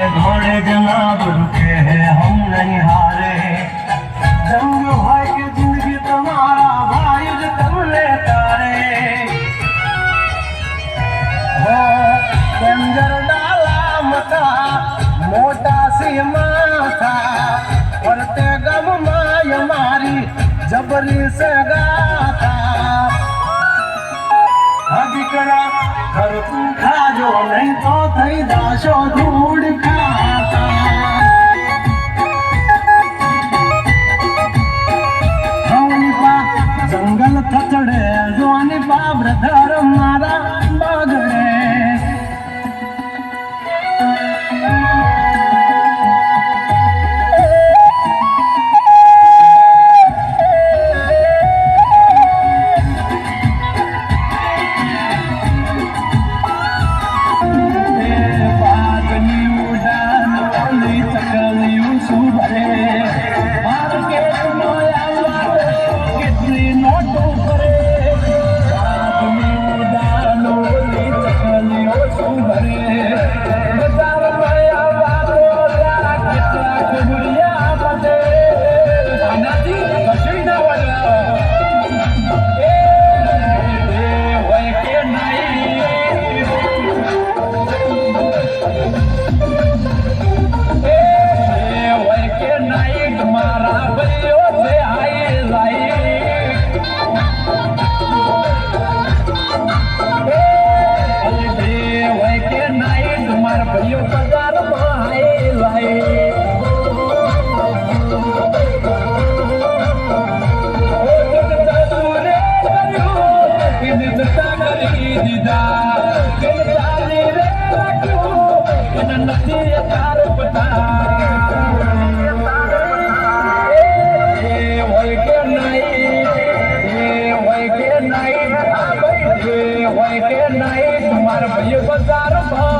घोड़े जनाब रुके हैं हम नहीं हारे जंग भाई के जिंदगी तुम्हारा भाई तुम ले तारे हो बंजर डाला मता मोटा सी माथा पड़ते गम माय मारी जबरी से गाता हदिकरा घर तू खा जो नहीं तो थई दाशो धूल માર ભાઈઓ પગાર ભાઈ લાય દીધા રે રાખ્યું અને નથી તાર પતા હોય કે નહીં મારા ભાઈઓ બજાર ભાવ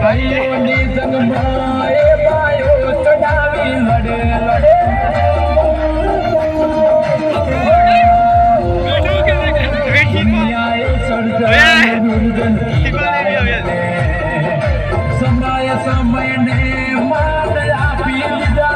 ભાઈઓની જન્મા એ ભાઈઓ ચડાવી લડે લડે સમય ને માન આપી દીધા